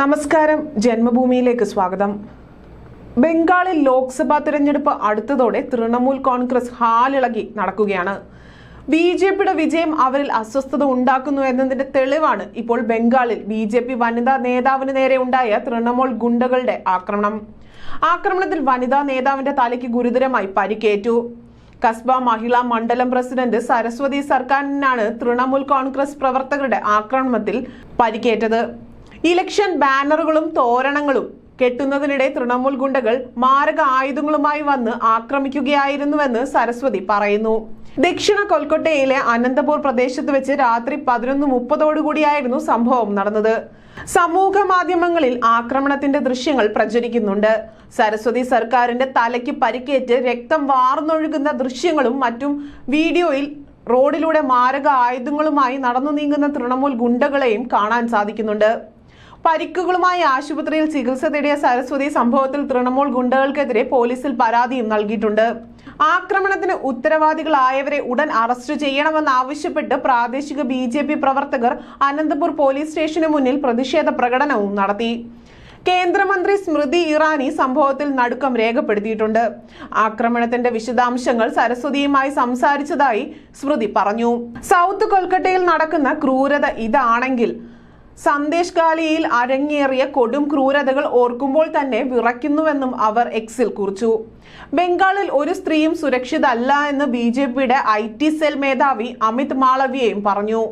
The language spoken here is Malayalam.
നമസ്കാരം. ജന്മഭൂമിയിലേക്ക് സ്വാഗതം. ബംഗാളിൽ ലോക്സഭാ തിരഞ്ഞെടുപ്പ് അടുത്തതോടെ തൃണമൂൽ കോൺഗ്രസ് ഹാലിളകി നടക്കുകയാണ്. ബി ജെ പിയുടെ വിജയം അവരിൽ അസ്വസ്ഥത ഉണ്ടാക്കുന്നു എന്നതിന്റെ തെളിവാണ് ഇപ്പോൾ ബംഗാളിൽ ബി ജെ പി വനിതാ നേതാവിന് നേരെ ഉണ്ടായ തൃണമൂൽ ഗുണ്ടകളുടെ ആക്രമണം. ആക്രമണത്തിൽ വനിതാ നേതാവിന്റെ തലയ്ക്ക് ഗുരുതരമായി പരിക്കേറ്റു. കസ്ബ മഹിളാ മണ്ഡലം പ്രസിഡന്റ് സരസ്വതി സർക്കാരിനാണ് തൃണമൂൽ കോൺഗ്രസ് പ്രവർത്തകരുടെ ആക്രമണത്തിൽ പരിക്കേറ്റത്. ഇലക്ഷൻ ബാനറുകളും തോരണങ്ങളും കെട്ടുന്നതിനിടെ തൃണമൂൽ ഗുണ്ടകൾ മാരക ആയുധങ്ങളുമായി വന്ന് ആക്രമിക്കുകയായിരുന്നുവെന്ന് സരസ്വതി പറയുന്നു. ദക്ഷിണ കൊൽക്കത്തയിലെ അനന്തപൂർ പ്രദേശത്ത് വെച്ച് രാത്രി പതിനൊന്ന് മുപ്പതോടുകൂടിയായിരുന്നു സംഭവം നടന്നത്. സമൂഹ മാധ്യമങ്ങളിൽ ആക്രമണത്തിന്റെ ദൃശ്യങ്ങൾ പ്രചരിക്കുന്നുണ്ട്. സരസ്വതി സർക്കാരിന്റെ തലയ്ക്ക് പരിക്കേറ്റ് രക്തം വാർന്നൊഴുകുന്ന ദൃശ്യങ്ങളും മറ്റും വീഡിയോയിൽ റോഡിലൂടെ മാരക ആയുധങ്ങളുമായി നടന്നു നീങ്ങുന്ന തൃണമൂൽ ഗുണ്ടകളെയും കാണാൻ സാധിക്കുന്നുണ്ട്. പരിക്കുകളുമായി ആശുപത്രിയിൽ ചികിത്സ തേടിയ സരസ്വതി സംഭവത്തിൽ തൃണമൂൽ ഗുണ്ടകൾക്കെതിരെ പോലീസിൽ പരാതിയും നൽകിയിട്ടുണ്ട്. ആക്രമണത്തിന് ഉത്തരവാദികളായവരെ ഉടൻ അറസ്റ്റ് ചെയ്യണമെന്നാവശ്യപ്പെട്ട് പ്രാദേശിക ബി ജെ പി പ്രവർത്തകർ അനന്തപൂർ പോലീസ് സ്റ്റേഷന് മുന്നിൽ പ്രതിഷേധ പ്രകടനവും നടത്തി. കേന്ദ്രമന്ത്രി സ്മൃതി ഇറാനി സംഭവത്തിൽ നടുക്കം രേഖപ്പെടുത്തിയിട്ടുണ്ട്. ആക്രമണത്തിന്റെ വിശദാംശങ്ങൾ സരസ്വതിയുമായി സംസാരിച്ചതായി സ്മൃതി പറഞ്ഞു. സൗത്ത് കൊൽക്കട്ടയിൽ നടക്കുന്ന ക്രൂരത ഇതാണെങ്കിൽ സന്ദേശ് ഗാലിയിൽ അരങ്ങേറിയ കൊടും ക്രൂരതകൾ ഓർക്കുമ്പോൾ തന്നെ വിറയ്ക്കുന്നുവെന്നും അവർ എക്സിൽ കുറിച്ചു. ബംഗാളിൽ ഒരു സ്ത്രീയും സുരക്ഷിതല്ല എന്ന് ബി ജെ പിയുടെ ഐ ടി സെൽ മേധാവി അമിത് മാളവിയയും പറഞ്ഞു.